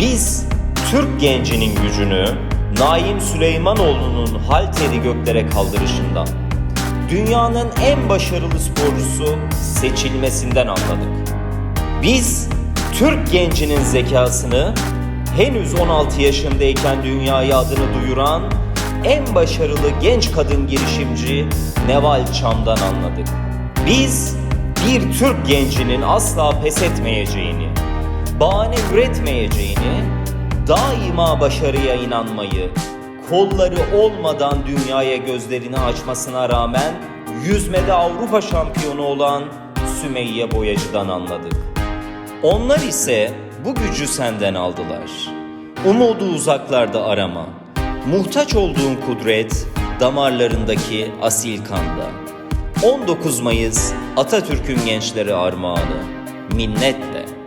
Biz Türk gencinin gücünü Naim Süleymanoğlu'nun halteri göklere kaldırışından, dünyanın en başarılı sporcusu seçilmesinden anladık. Biz Türk gencinin zekasını henüz 16 yaşındayken dünyaya adını duyuran en başarılı genç kadın girişimci Neval Çam'dan anladık. Biz bir Türk gencinin asla pes etmeyeceğini, üretmeyeceğini, daima başarıya inanmayı, kolları olmadan dünyaya gözlerini açmasına rağmen yüzmede Avrupa şampiyonu olan Sümeyye Boyacı'dan anladık. Onlar ise bu gücü senden aldılar. Umudu uzaklarda arama. Muhtaç olduğun kudret damarlarındaki asil kanda. 19 Mayıs Atatürk'ün gençleri armağanı. Minnetle.